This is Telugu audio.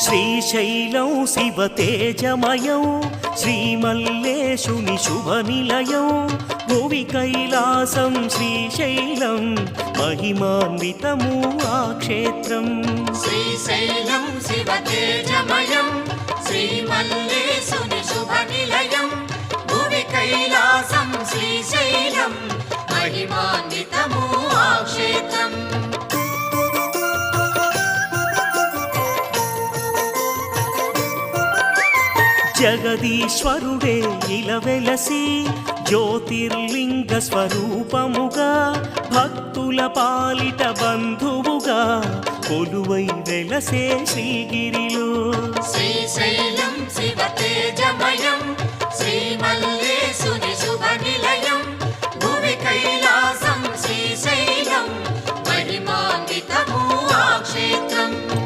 శ్రీశైలం శివ తేజమయం శ్రీమల్లేశుని శుభ నిలయం. భువి కైలాసం శ్రీశైలం మహిమాన్వితము ఆ క్షేత్రం. శ్రీ జగదీశ్వరుడే ఇలవెలసి జ్యోతిర్లింగ స్వరూపముగా భక్తుల పాలిట బంధువుగా కొలువై వెలసే శ్రీగిరిలో.